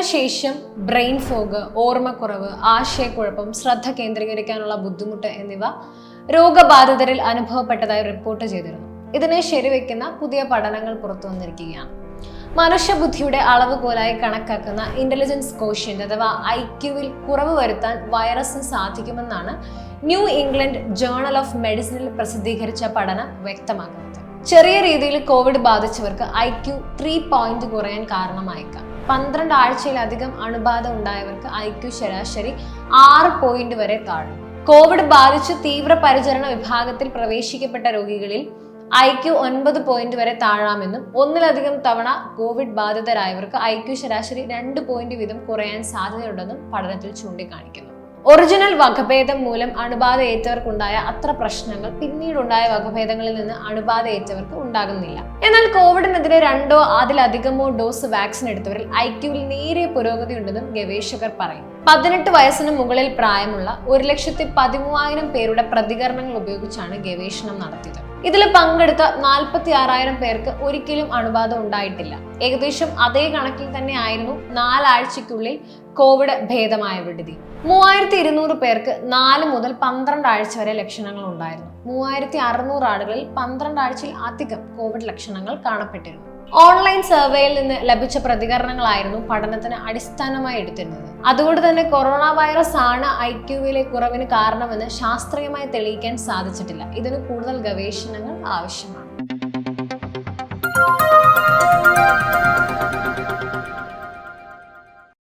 ശേഷം brain fog ഓർമ്മക്കുറവ് ആശയക്കുഴപ്പം ശ്രദ്ധ കേന്ദ്രീകരിക്കാനുള്ള ബുദ്ധിമുട്ട് എന്നിവ രോഗബാധിതരിൽ അനുഭവപ്പെട്ടതായി റിപ്പോർട്ട് ചെയ്തിരുന്നു. ഇതിനെ ശരിവെക്കുന്ന പുതിയ പഠനങ്ങൾ പുറത്തു വന്നിരിക്കുകയാണ്. മനുഷ്യബുദ്ധിയുടെ അളവുകോലായി കണക്കാക്കുന്ന ഇന്റലിജൻസ് കോഷ്യന്റ് അഥവാ ഐ ക്യുവിൽ കുറവ് വരുത്താൻ വൈറസിന് സാധിക്കുമെന്നാണ് ന്യൂ ഇംഗ്ലണ്ട് ജേണൽ ഓഫ് മെഡിസിനിൽ പ്രസിദ്ധീകരിച്ച പഠനം വ്യക്തമാക്കുന്നത്. ചെറിയ രീതിയിൽ കോവിഡ് ബാധിച്ചവർക്ക് ഐ ക്യു ത്രീ പോയിന്റ് കുറയാൻ കാരണമായേക്കാം. പന്ത്രണ്ട് ആഴ്ചയിലധികം അണുബാധ ഉണ്ടായവർക്ക് ഐ ക്യു ശരാശരി ആറ് പോയിന്റ് വരെ താഴും കോവിഡ് ബാധിച്ച് തീവ്രപരിചരണ വിഭാഗത്തിൽ പ്രവേശിക്കപ്പെട്ട രോഗികളിൽ ഐ ക്യു ഒൻപത് പോയിന്റ് വരെ താഴാമെന്നും ഒന്നിലധികം തവണ കോവിഡ് ബാധിതരായവർക്ക് ഐ ക്യു ശരാശരി രണ്ട് പോയിന്റ് വീതം കുറയാൻ സാധ്യതയുണ്ടെന്നും പഠനത്തിൽ ചൂണ്ടിക്കാണിക്കുന്നു. ഒറിജിനൽ വകഭേദം മൂലം അണുബാധ ഏറ്റവർക്കുണ്ടായ അത്ര പ്രശ്നങ്ങൾ പിന്നീടുണ്ടായ വകഭേദങ്ങളിൽ നിന്ന് അണുബാധ ഏറ്റവർക്ക് ഉണ്ടാകുന്നില്ല. എന്നാൽ കോവിഡിനെതിരെ രണ്ടോ അതിലധികമോ ഡോസ് വാക്സിൻ എടുത്തവരിൽ ഐക്യുവിൽ നേരിയ പുരോഗതി ഉണ്ടെന്നും ഗവേഷകർ പറയും പതിനെട്ട് വയസ്സിന് മുകളിൽ പ്രായമുള്ള ഒരു ലക്ഷത്തി പതിമൂവായിരം പേരുടെ പ്രതികരണങ്ങൾ ഉപയോഗിച്ചാണ് ഗവേഷണം നടത്തിയത്. ഇതിൽ പങ്കെടുത്ത നാൽപ്പത്തി ആറായിരം പേർക്ക് ഒരിക്കലും അണുബാധ ഉണ്ടായിട്ടില്ല. ഏകദേശം അതേ കണക്കിൽ തന്നെ ആയിരുന്നു നാലാഴ്ചയ്ക്കുള്ളിൽ കോവിഡ് ഭേദമായ വിടുതി. മൂവായിരത്തി ഇരുന്നൂറ് പേർക്ക് നാല് മുതൽ പന്ത്രണ്ട് ആഴ്ച വരെ ലക്ഷണങ്ങൾ ഉണ്ടായിരുന്നു. മൂവായിരത്തി അറുന്നൂറ് ആളുകളിൽ പന്ത്രണ്ട് ആഴ്ചയിൽ അധികം കോവിഡ് ലക്ഷണങ്ങൾ കാണപ്പെട്ടിരുന്നു. ഓൺലൈൻ സർവേയിൽ നിന്ന് ലഭിച്ച പ്രതികരണങ്ങളായിരുന്നു പഠനത്തിന് അടിസ്ഥാനമായി എടുത്തിരുന്നത്. അതുകൊണ്ട് തന്നെ കൊറോണ വൈറസ് ആണ് ഐ ക്യുവിലെ കുറവിന് കാരണമെന്ന് ശാസ്ത്രീയമായി തെളിയിക്കാൻ സാധിച്ചിട്ടില്ല. ഇതിന് കൂടുതൽ ഗവേഷണങ്ങൾ ആവശ്യമാണ്.